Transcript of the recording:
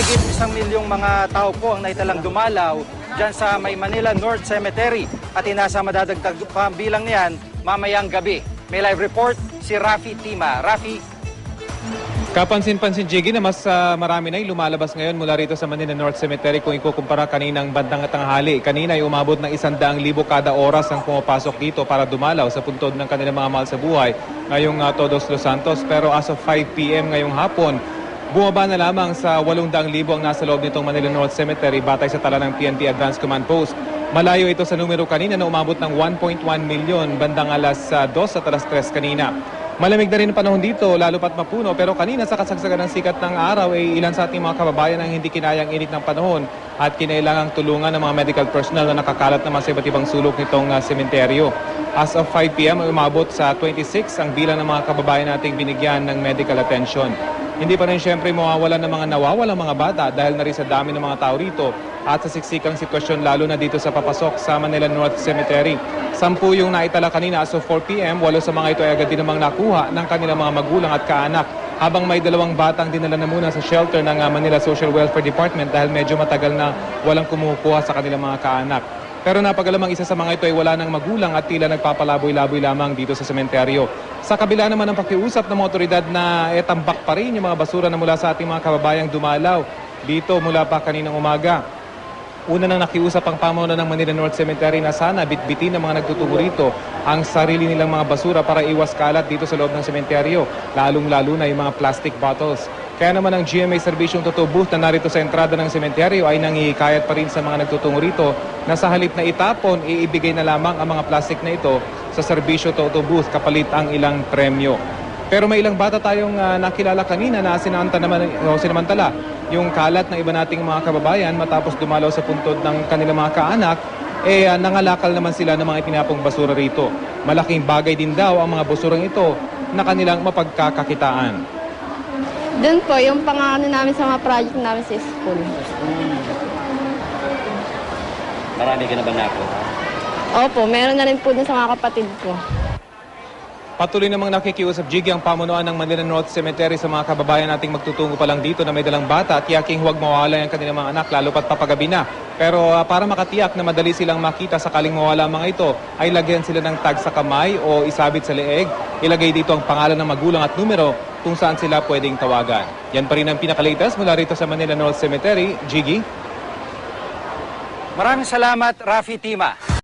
Mahigit isang milyong mga tao po ang naitalang dumalaw dyan sa May Manila North Cemetery at inasa madadagdag pa ang bilang niyan mamayang gabi. May live report si Rafi Tima. Rafi, Kapansin-pansin, Jiggy, na mas ah, marami na yung lumalabas ngayon mula rito sa Manila North Cemetery kung ikukumpara kaninang bandang tanghali. Kanina ay umabot ng isandaang libo kada oras ang pumapasok dito para dumalaw sa puntod ng kanilang mga mahal sa buhay ngayong ah, Todos Los Santos. Pero as of 5 p.m. ngayong hapon, bumaba na lamang sa 800,000 ang nasa loob nitong Manila North Cemetery batay sa tala ng PNP Advance Command Post. Malayo ito sa numero kanina na umabot ng 1.1 milyon bandang alas ah, 2 at alas 3 kanina. Malamig na rin ang panahon dito, lalo pat mapuno. Pero kanina sa kasagsagan ng sikat ng araw, ay ilan sa ating mga kababayan ang hindi kinayang init ng panahon at kinailangang tulungan ng mga medical personnel na nakakalat naman sa iba't ibang sulok nitong uh, sementeryo. As of 5 p.m. umabot sa 26 ang bilang ng mga kababayan nating binigyan ng medical attention. Hindi pa rin siyempre mawawalan ng mga nawawalang mga bata dahil na rin sa dami ng mga tao rito at sa siksikang sitwasyon lalo na dito sa papasok sa Manila North Cemetery. Sampu yung naitala kanina as of 4 p.m. Walo sa mga ito ay agad din namang nakuha ng kanilang mga magulang at kaanak habang may dalawang batang dinala na muna sa shelter ng uh, Manila Social Welfare Department dahil medyo matagal na walang kumukuha sa kanilang mga kaanak. Pero napagalamang isa sa mga ito ay wala ng magulang at tila nagpapalaboy-laboy lamang dito sa sementeryo. Sa kabila naman ng pakiusap ng mga otoridad na etambak pa rin yung mga basura na mula sa ating mga kababayang dumalaw dito mula pa kaninang umaga. Una nang nakiusap ang pamuno ng Manila North Cemetery na sana bitbitin ng mga nagtutungo rito ang sarili nilang mga basura para iwas kalat dito sa loob ng sementeryo, lalong-lalo na yung mga plastic bottles. Kaya naman ang GMA Servisyong Totoo Booth na narito sa entrada ng sementeryo ay nangihikayat pa rin sa mga nagtutungo rito na sa halip na itapon, iibigay na lamang ang mga plastic na ito sa Serbisyo Totoo Booth kapalit ang ilang premyo. Pero may ilang bata tayong ah, nakilala kanina na sinanta naman, o sinamantala yung kalat ng iba nating mga kababayan matapos dumalaw sa puntod ng kanilang mga kaanak, eh ah, nangalakal naman sila ng mga itinapong basura rito. Malaking bagay din daw ang mga basurang ito na kanilang mapagkakakitaan. Doon po, yung pangano namin sa mga project namin sa school. Marami ka na ba nakuha? Opo, meron na rin po dun sa mga kapatid ko. Patuloy namang nakikiusap Jiggy ang pamunuan ng Manila North Cemetery sa mga kababayan nating magtutungo pa lang dito na may dalang bata at tiyaking huwag mawala ang kanilang mga anak lalo pat papagabi na. Pero ah, para makatiyak na madali silang makita sakaling mawala ang mga ito, ay lagyan sila ng tag sa kamay o isabit sa leeg. Ilagay dito ang pangalan ng magulang at numero kung saan sila pwedeng tawagan. Yan pa rin ang pinakalitas mula rito sa Manila North Cemetery. Jiggy? maraming salamat Rafi Tima.